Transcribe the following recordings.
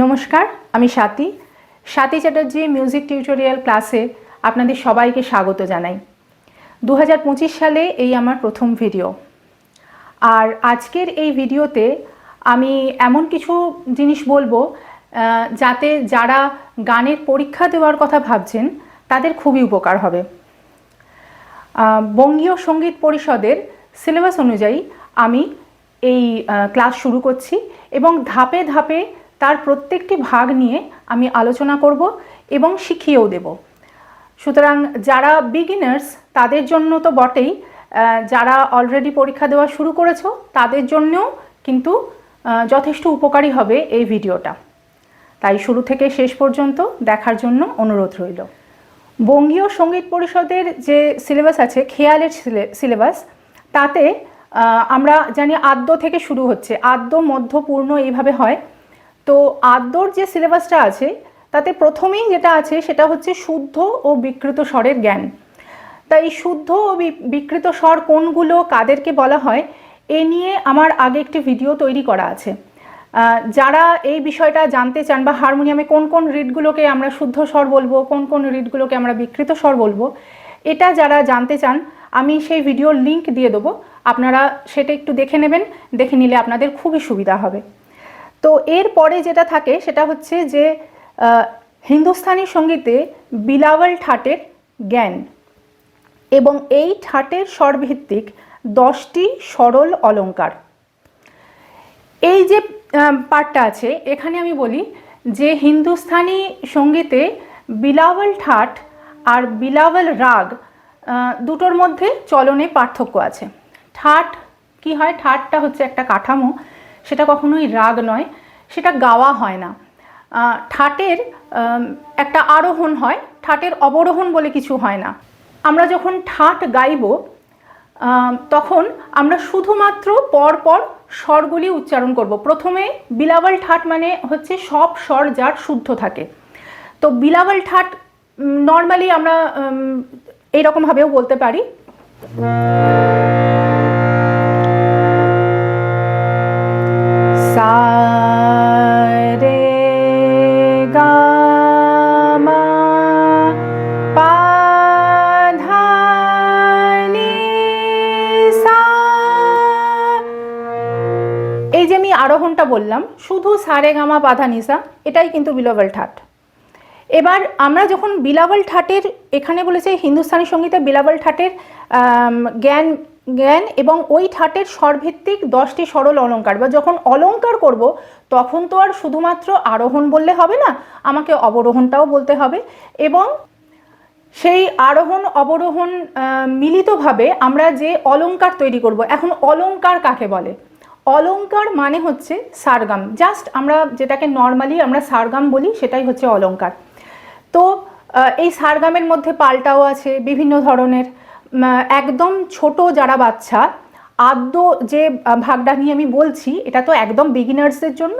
নমস্কার, আমি Swati. Swati Chatterjee music tutorial ক্লাসে আপনাদের সবাইকে স্বাগত জানাই। দু হাজার পঁচিশ সালে এই আমার প্রথম ভিডিও। আর আজকের এই ভিডিওতে আমি এমন কিছু জিনিস বলব যাতে যারা গানের পরীক্ষা দেওয়ার কথা ভাবছেন, তাদের খুবই উপকার হবে। বঙ্গীয় সংগীত পরিষদের সিলেবাস অনুযায়ী আমি এই ক্লাস শুরু করছি এবং ধাপে ধাপে তার প্রত্যেকটি ভাগ নিয়ে আমি আলোচনা করব এবং শিখিয়েও দেব। সুতরাং যারা বিগিনার্স তাদের জন্য তো বটেই যারা অলরেডি পরীক্ষা দেওয়া শুরু করেছ, তাদের জন্যও কিন্তু যথেষ্ট উপকারী হবে এই ভিডিওটা। তাই শুরু থেকে শেষ পর্যন্ত দেখার জন্য অনুরোধ রইল। বঙ্গীয় সংগীত পরিষদের যে সিলেবাস আছে, খেয়ালের সিলেবাস তাতে আমরা জানি আদ্য থেকে শুরু হচ্ছে। আদ্য, মধ্য, পূর্ণ এইভাবে হয়। তো আদ্যর যে সিলেবাসটা আছে, তাতে প্রথমেই যেটা আছে সেটা হচ্ছে শুদ্ধ ও বিকৃত স্বরের জ্ঞান। তাই শুদ্ধ ও বিকৃত স্বর কোনগুলো, কাদেরকে বলা হয়, এ নিয়ে আমার আগে একটি ভিডিও তৈরি করা আছে। যারা এই বিষয়টা জানতে চান বা হারমোনিয়ামে কোন কোন রিডগুলোকে আমরা শুদ্ধ স্বর বলব, কোন কোন রিডগুলোকে আমরা বিকৃত স্বর বলব, এটা যারা জানতে চান, আমি সেই ভিডিওর লিংক দিয়ে দেবো। আপনারা সেটা একটু দেখে নেবেন, দেখে নিলে আপনাদের খুবই সুবিধা হবে। তো এর পরে যেটা থাকে সেটা হচ্ছে যে হিন্দুস্তানি সঙ্গীতে বিলাওয়াল ঠাটের জ্ঞান এবং এই ঠাটের স্বরভিত্তিক দশটি সরল অলংকার এই যে পার্টটা আছে, এখানে আমি বলি যে হিন্দুস্থানি সঙ্গীতে বিলাওয়াল ঠাট আর বিলাওয়াল রাগ দুটোর মধ্যে চলনে পার্থক্য আছে। ঠাট কি হয়? ঠাটটা হচ্ছে একটা কাঠামো সেটা কখনোই রাগ নয়, সেটা গাওয়া হয় না। ঠাটের একটা আরোহণ হয়, ঠাটের অবরোহণ বলে কিছু হয় না। আমরা যখন ঠাট গাইব তখন আমরা শুধুমাত্র পর পর স্বরগুলি উচ্চারণ করব। প্রথমে বিলাওয়াল ঠাট মানে হচ্ছে সব স্বর যার শুদ্ধ থাকে। তো বিলাওয়াল ঠাট নর্মালি আমরা এইরকমভাবেও বলতে পারি। আরোহণটা বললাম, শুধু সারে গামা পাধা নিসা, এটাই কিন্তু বিলবল ঠাট। এবার আমরা যখন বিলাবল ঠাটের, এখানে বলেছে হিন্দুস্তানি সঙ্গীতে বিলাবল ঠাটের জ্ঞান জ্ঞান এবং ওই ঠাটের স্বরভিত্তিক দশটি সরল অলঙ্কার, বা যখন অলঙ্কার করব, তখন তো আর শুধুমাত্র আরোহণ বললে হবে না, আমাকে অবরোহণটাও বলতে হবে। এবং সেই আরোহণ, অবরোহণ মিলিতভাবে আমরা যে অলঙ্কার তৈরি করব, এখন অলঙ্কার কাকে বলে? অলংকার মানে হচ্ছে সারগাম। জাস্ট আমরা যেটাকে নর্মালি আমরা সারগাম বলি, সেটাই হচ্ছে অলঙ্কার তো এই সারগামের মধ্যে পাল্টাও আছে বিভিন্ন ধরনের। একদম ছোট যারা বাচ্চা, আদ্য যে ভাগটা নিয়ে আমি বলছি, এটা তো একদম বিগিনার্সদের জন্য।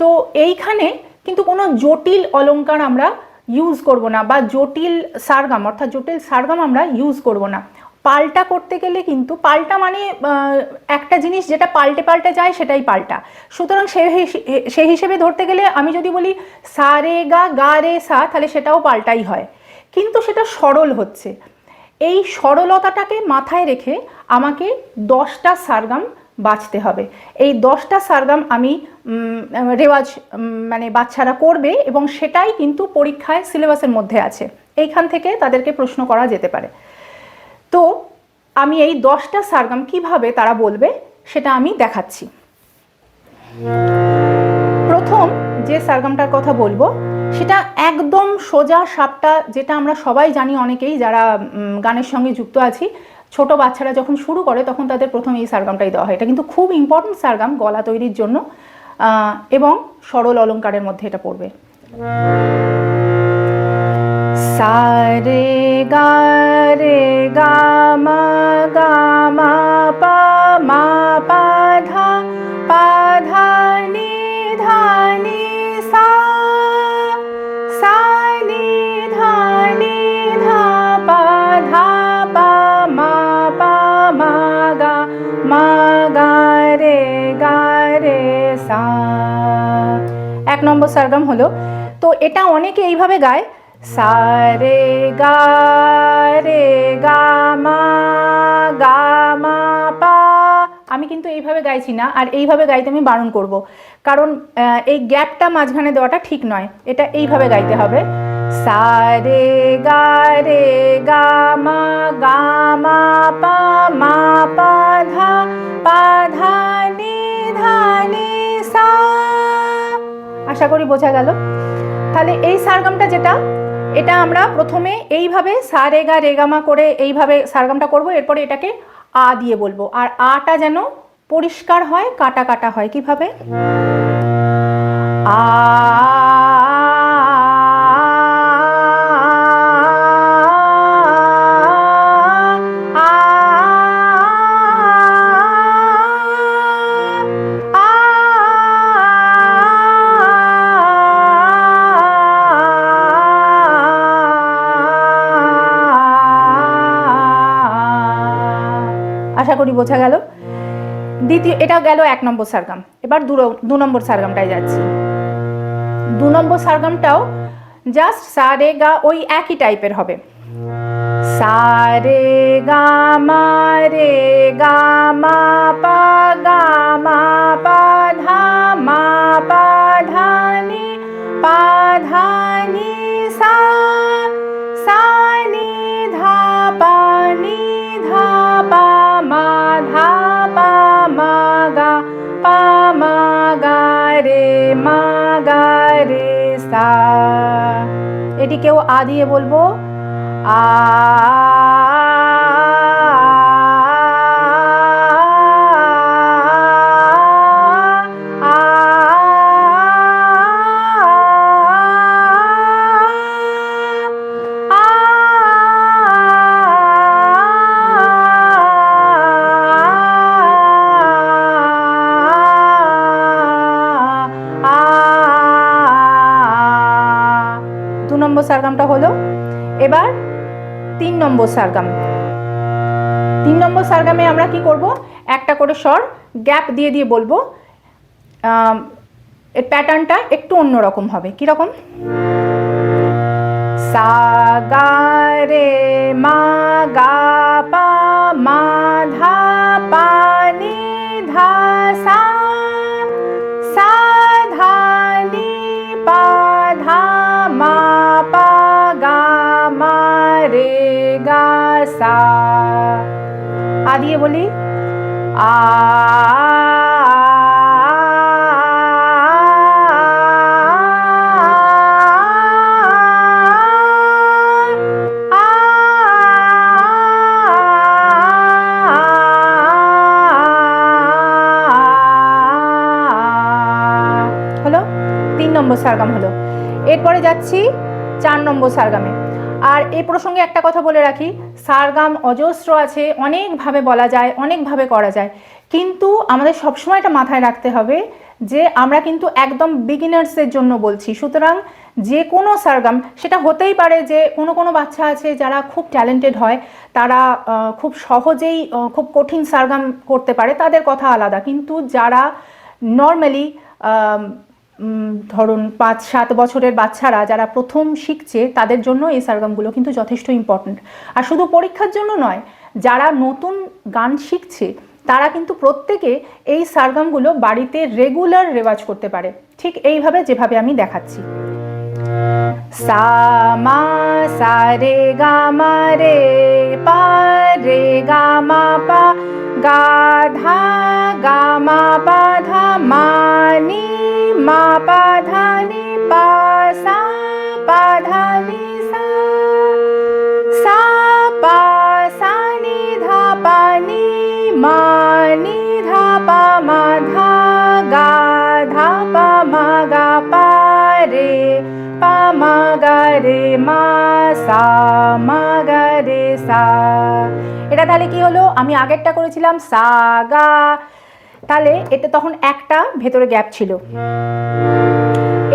তো এইখানে কিন্তু কোনো জটিল অলঙ্কার আমরা ইউজ করব না, বা জটিল সারগাম, অর্থাৎ জটিল সারগাম আমরা ইউজ করব না। পাল্টা করতে গেলে কিন্তু পাল্টা মানে একটা জিনিস যেটা পাল্টে পাল্টে যায় সেটাই পাল্টা। সুতরাং সে সেই হিসেবে ধরতে গেলে আমি যদি বলি, সা রে গা গা রে সা, তাহলে সেটাও পাল্টাই হয়। কিন্তু সেটা সরল হচ্ছে। এই সরলতাটাকে মাথায় রেখে আমাকে দশটা সারগাম বাঁচতে হবে। এই দশটা সারগাম আমি রেওয়াজ মানে বাচ্চারা করবে এবং সেটাই কিন্তু পরীক্ষায় সিলেবাসের মধ্যে আছে। এইখান থেকে তাদেরকে প্রশ্ন করা যেতে পারে। তো আমি এই দশটা সারগাম কীভাবে তারা বলবে সেটা আমি দেখাচ্ছি। প্রথম যে সারগামটার কথা বলব, সেটা একদম সোজা সাপটা যেটা আমরা সবাই জানি অনেকেই যারা গানের সঙ্গে যুক্ত আছি, ছোট বাচ্চারা যখন শুরু করে তখন তাদের প্রথমে এই সারগামটাই দেওয়া হয়। এটা কিন্তু খুব ইম্পর্টেন্ট সারগাম গলা তৈরির জন্য এবং সরল অলঙ্কারের মধ্যে এটা পড়বে। সা গা রে গা মা গা মা পা মা পা ধা পা ধা নি ধা নি সা সা নি ধা নি ধা পা ধা পা মা পা মা গা মা গা রে গা রে সা এক নম্বর সারগাম হলো, তো এটা অনেকে এইভাবে গায় রে গা রে গা মা গা মা পা আমি কিন্তু এইভাবে গাইছি না, আর এইভাবে গাইতে আমি বারণ করব। কারণ এই গ্যাপটা মাঝখানে দেওয়াটা ঠিক নয়। এটা এইভাবে গাইতে হবে। সা রে গা রে গা, মা গা, মা, পা মা, পা, ধা পা, ধা, নি ধা, নি, সা। আশা করি বোঝা গেল। তাহলে এই সারগামটা যেটা এটা আমরা প্রথমে এইভাবে সা রে গা রে গা মা করে এইভাবে সারগামটা করব, এরপরে এটাকে আ দিয়ে বলব। আর আটা যেন পরিষ্কার হয়, কাটা কাটা হয়, কীভাবে? আ আশা করি বোঝা গেল। দ্বিতীয় এটা গেল এক নম্বর সারগাম। এবার দু নম্বর সারগামটায় যাচ্ছি। দু নম্বর সারগামটাও জাস্ট সা রে গা ওই একই টাইপের হবে। সা রে গা মা রে গা মা পা গা মা পা কেউ আ দিয়ে বলব আ তিন নম্বর সারগাম। তিন নম্বর সারগামে আমরা কি করব? একটা করে স্বর গ্যাপ দিয়ে দিয়ে বলব। এর প্যাটার্নটা একটু অন্যরকম হবে। কীরকম সা গা রে মা গা পা মা ধা গা সা আ দিয়ে বলি আ হলো তিন নম্বর সারগাম হলো এরপরে যাচ্ছি চার নম্বর সারগামে আর এই প্রসঙ্গে একটা কথা বলে রাখি, সারগাম অজস্র আছে, অনেকভাবে বলা যায়, অনেকভাবে করা যায়। কিন্তু আমাদের সবসময় এটা মাথায় রাখতে হবে যে আমরা কিন্তু একদম বিগিনার্সের জন্য বলছি। সুতরাং যে কোনো সারগাম, সেটা হতেই পারে যে কোনো কোনো বাচ্চা আছে যারা খুব ট্যালেন্টেড হয়, তারা খুব সহজেই খুব কঠিন সারগাম করতে পারে, তাদের কথা আলাদা। কিন্তু যারা নর্মালি ধরুন পাঁচ, সাত বছরের বাচ্চারা যারা প্রথম শিখছে, তাদের জন্য এই সারগামগুলো কিন্তু যথেষ্ট ইম্পর্ট্যান্ট আর শুধু পরীক্ষার জন্য নয়, যারা নতুন গান শিখছে, তারা কিন্তু প্রত্যেকে এই সারগামগুলো বাড়িতে রেগুলার রেওয়াজ করতে পারে। ঠিক এইভাবে যেভাবে আমি দেখাচ্ছি। সা, মা, সা, রে, গা, মা, রে, পা, রে, গা, মা, পা, গা, ধা, গা, মা, পা ধা মা নি মা পা ধা নি সা সা সা পা সা নি ধা পা নি মা ধা পা মা ধা গা ধা পা মা গা পা রে পা মা গা রে মা সা মা গা রে সা এটা তাহলে কি হলো? আমি আগেরটা করেছিলাম, সা, গা তাহলে এটা তখন একটা ভেতরে গ্যাপ ছিল।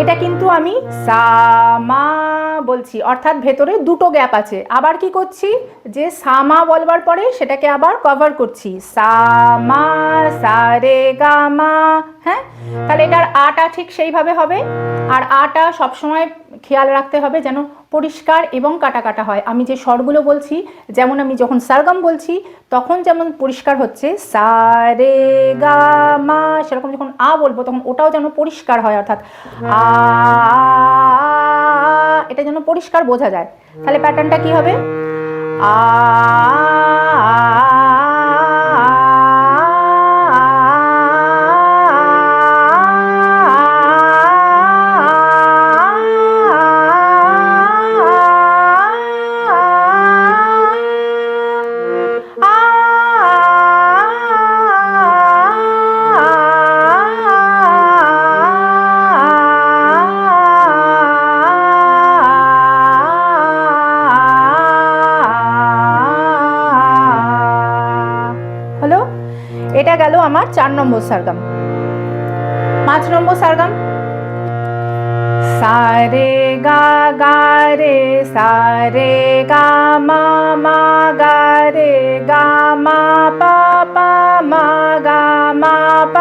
এটা কিন্তু আমি সামা বলছি, অর্থাৎ ভেতরে দুটো গ্যাপ আছে। আবার কি করছি? যে সামা বলবার পরে সেটাকে আবার কভার করছি। সামা, সারে, গামা হ্যাঁ? তাহলে এটার আটা ঠিক সেইভাবে হবে। আর আটা সবসময় খেয়াল রাখতে হবে যেন পরিষ্কার এবং কাটা কাটা হয়। আমি যে স্বরগুলো বলছি, যেমন আমি যখন সারগাম বলছি, তখন যেমন পরিষ্কার হচ্ছে সারে গা, মা, সেরকম যখন আ বলব, তখন ওটাও যেন পরিষ্কার হয়, অর্থাৎ আ এটা যেন পরিষ্কার বোঝা যায়। তাহলে প্যাটার্নটা কি হবে? আ গেল আমার চার নম্বর সারগাম। পাঁচ নম্বর সারগাম? সারে গা গা রে, সারে গা মা মা গা রে, গা মা পা পা মা গা মা পা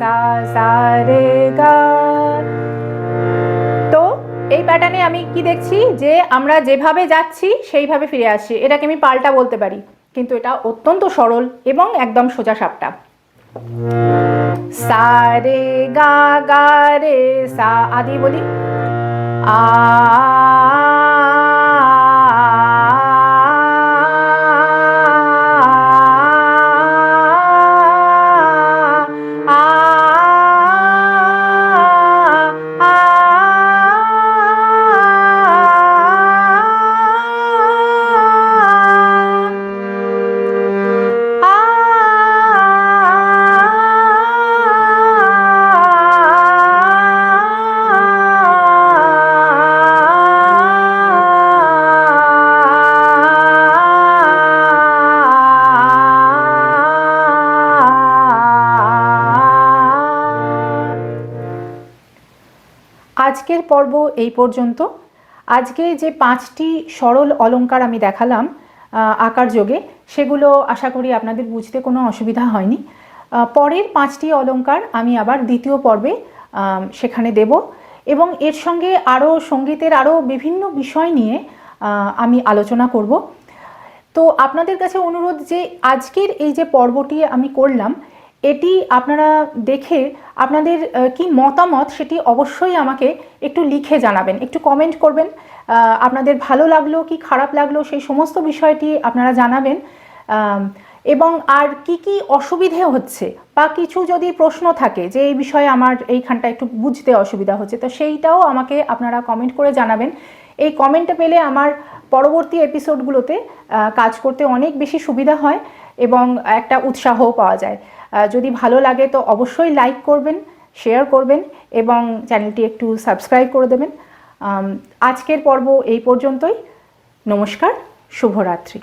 সা সা রে গা তো এই প্যাটার্নে আমি কি দেখছি? যে আমরা যেভাবে যাচ্ছি, সেইভাবে ফিরে আসছি এটাকে আমি পাল্টা বলতে পারি। কিন্তু এটা অত্যন্ত সরল এবং একদম সোজা সাপটা। সা রে গা গা রে সা আদি বলি। আ আজকের পর্ব এই পর্যন্ত। আজকে যে পাঁচটি সরল অলংকার আমি দেখালাম আঁকার যোগে, সেগুলো আশা করি আপনাদের বুঝতে কোনো অসুবিধা হয়নি। পরের পাঁচটি অলঙ্কার আমি আবার দ্বিতীয় পর্বে সেখানে দেব এবং এর সঙ্গে আরও সঙ্গীতের আরও বিভিন্ন বিষয় নিয়ে আমি আলোচনা করব। তো আপনাদের কাছে অনুরোধ যে আজকের এই যে পর্বটি আমি করলাম এটি আপনারা দেখে আপনাদের কি মতামত সেটি অবশ্যই আমাকে একটু লিখে জানাবেন, একটু কমেন্ট করবেন। আপনাদের ভালো লাগল, কি খারাপ লাগল, সেই সমস্ত বিষয়টি আপনারা জানাবেন। এবং আর কি কি অসুবিধে হচ্ছে বা কিছু যদি প্রশ্ন থাকে যে এই বিষয়ে আমার এইখানটা একটু বুঝতে অসুবিধা হচ্ছে, তো সেইটাও আমাকে আপনারা কমেন্ট করে জানাবেন। এই কমেন্টটা পেলে আমার পরবর্তী এপিসোডগুলোতে কাজ করতে অনেক বেশি সুবিধা হয় এবং একটা উৎসাহও পাওয়া যায়। যদি ভালো লাগে তো অবশ্যই লাইক করবেন শেয়ার করবেন এবং চ্যানেলটি একটু সাবস্ক্রাইব করে দেবেন। আজকের পর্ব এই পর্যন্তই। নমস্কার, শুভরাত্রি।